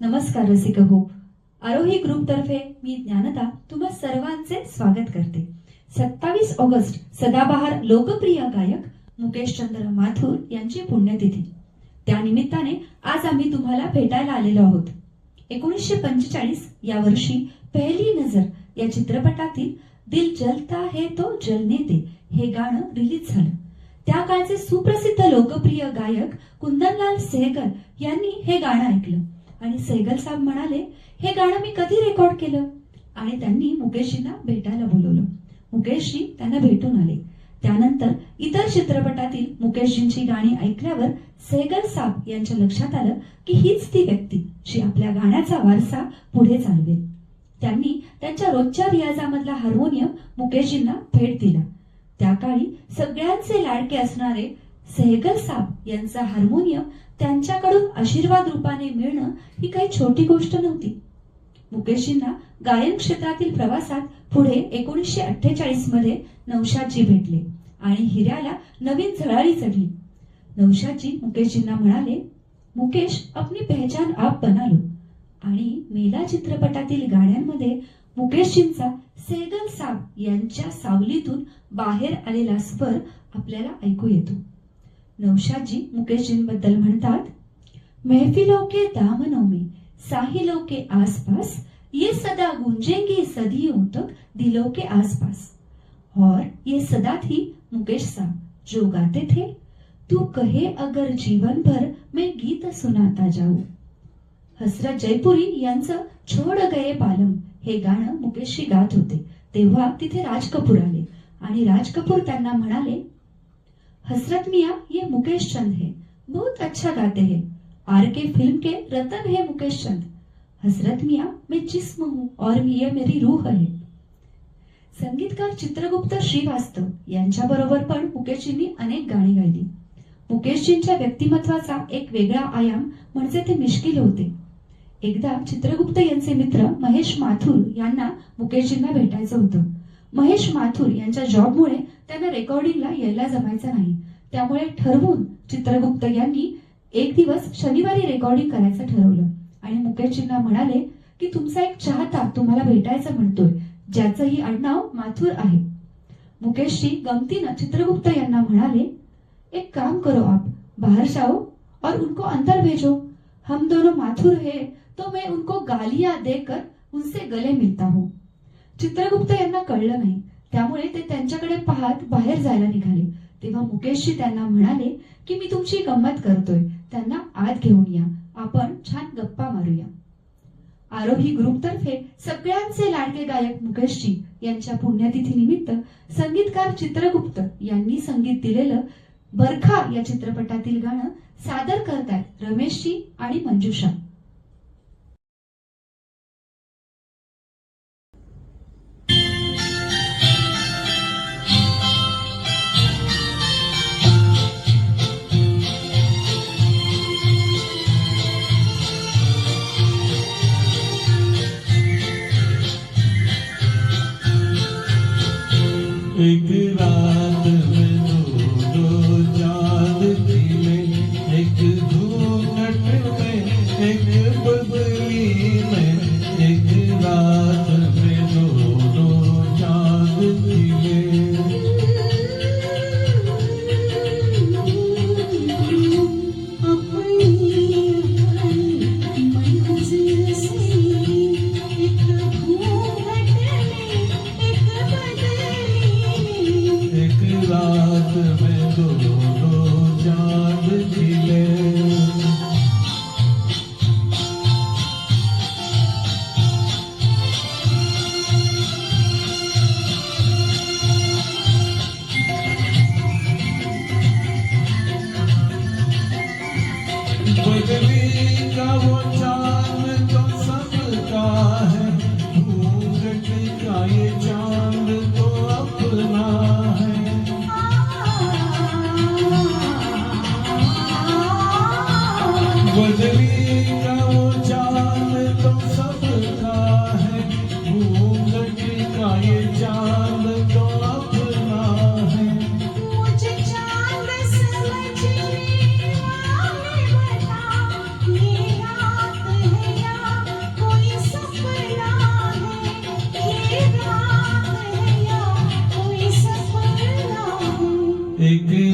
नमस्कार रसिक हो. आरोही ग्रुप तर्फे मी ज्ञानदा तुम्हा सर्वांचे स्वागत करते. सत्तावीस ऑगस्ट सदाबहार लोकप्रिय गायक मुकेश चंद्र माथुर यांची पुण्यतिथी. त्यानिमित्ताने आज आम्ही तुम्हाला भेटायला आलेलो आहोत. एकोणीसशे पंचेचाळीस या वर्षी पहिली नजर या चित्रपटातील दिल जलता है तो जलने दे हे गाणं रिलीज झालं. त्या काळचे सुप्रसिद्ध लोकप्रिय गायक कुंदनलाल सेहगल यांनी हे गाणं ऐकलं. आणि सैगल साहेब म्हणाले हे गाणं मी कधी रेकॉर्ड केलं? आणि त्यांनी मुकेशजींना भेटायला बोलवलं. मुकेशजी त्यांना भेटून आले. त्यानंतर इतर चित्रपटातील मुकेशजींची गाणी ऐकल्यावर सेहगल साब यांच्या लक्षात आलं की हीच ती व्यक्ती जी आपल्या गाण्याचा वारसा पुढे चालवेल. त्यांनी त्यांच्या रोजच्या रियाजामधला हार्मोनियम मुकेशजींना भेट दिला. त्या काळी सगळ्यांचे लाडके असणारे सेहगल साब यांचा हार्मोनियम त्यांच्याकडून आशीर्वाद रूपाने मिळणं ही काही छोटी गोष्ट नव्हती. मुकेशजींना गायन क्षेत्रातील प्रवासात पुढे एकोणीसशे अठ्ठेचाळीसमध्ये नौशादजी भेटले आणि हिऱ्याला नवीन झळाळी चढली. नौशादजी मुकेशजींना म्हणाले मुकेश अपनी पहचान आप बना लो आणि मेला चित्रपटातील गाण्यांमध्ये मुकेशजींचा सेगल साब यांच्या सावलीतून बाहेर आलेला स्वर आपल्याला ऐकू येतो. नौशादजी मुकेशजींबद्दल म्हणतात महफिलों के दामनों में साहिलों के आसपास ये सदा गूंजेंगे सदियों तक दिलों के आसपास। और ये सदा थी मुकेश साहब जो गाते थे तू कहे अगर जीवन भर मैं गीत सुनाता जाऊ। हसरत जयपुरी यांचं छोड गये पालम हे गाणं मुकेशशी गात होते. तेव्हा तिथे राज कपूर आले. आणि राज कपूर त्यांना म्हणाले हसरत मिया ये मुकेश चंद है। बहुत अच्छा गाते हैं। आर के फिल्म के रतन है मुकेश चंद। हसरत मिया मैं जिस्म हूँ और ये मेरी रूह है। संगीतकार चित्रगुप्त श्रीवास्तव यांच्या बरोबर पण मुकेशजींनी अनेक गाणी गायली. मुकेशजींच्या व्यक्तिमत्वाचा एक वेगळा आयाम म्हणजे ते मिश्किल होते. एकदा चित्रगुप्त यांचे मित्र महेश माथुर यांना मुकेशजींना भेटायचं होतं. महेश माथुर यांच्या जॉबमुळे त्यांना रेकॉर्डिंगला यायला जमायचं नाही. त्यामुळे ठरवून चित्रगुप्त यांनी एक दिवस शनिवारी रेकॉर्डिंग करायचं ठरवलं. आणि मुकेशजींना म्हणाले की तुमचा एक चाहता तुम्हाला भेटायचं म्हणतोय ज्याचंही आडनाव माथुर आहे. मुकेशजी गमतीनं चित्रगुप्त यांना म्हणाले एक काम करो आप बाहर जाओ और उनको अंदर भेजो. हम दोनों माथुर है तो मैं उनको गालियां देकर उनसे गले मिलता हूँ. चित्रगुप्त यांना कळलं नाही. त्यामुळे ते त्यांच्याकडे पाहत बाहेर जायला निघाले. तेव्हा मुकेशजी त्यांना म्हणाले की मी तुमची गंमत करतोय. त्यांना आत घेऊन या. आपण छान गप्पा मारूया. आरोही ग्रुप तर्फे सगळ्यांचे लाडके गायक मुकेशजी यांच्या पुण्यतिथी निमित्त संगीतकार चित्रगुप्त यांनी संगीत दिलेलं बरखा या चित्रपटातील गाणं सादर करतात रमेशजी आणि मंजुषा. एक रात में दो दो चांद खिले एक नट में एक बदल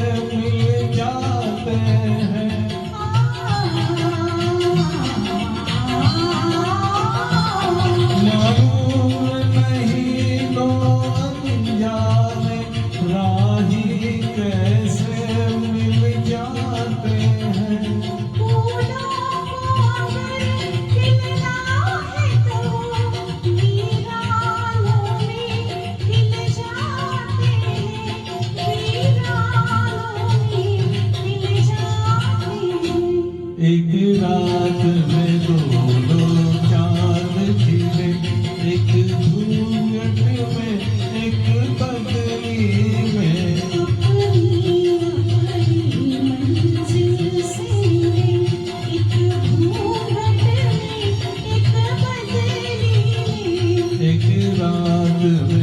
Help me. will.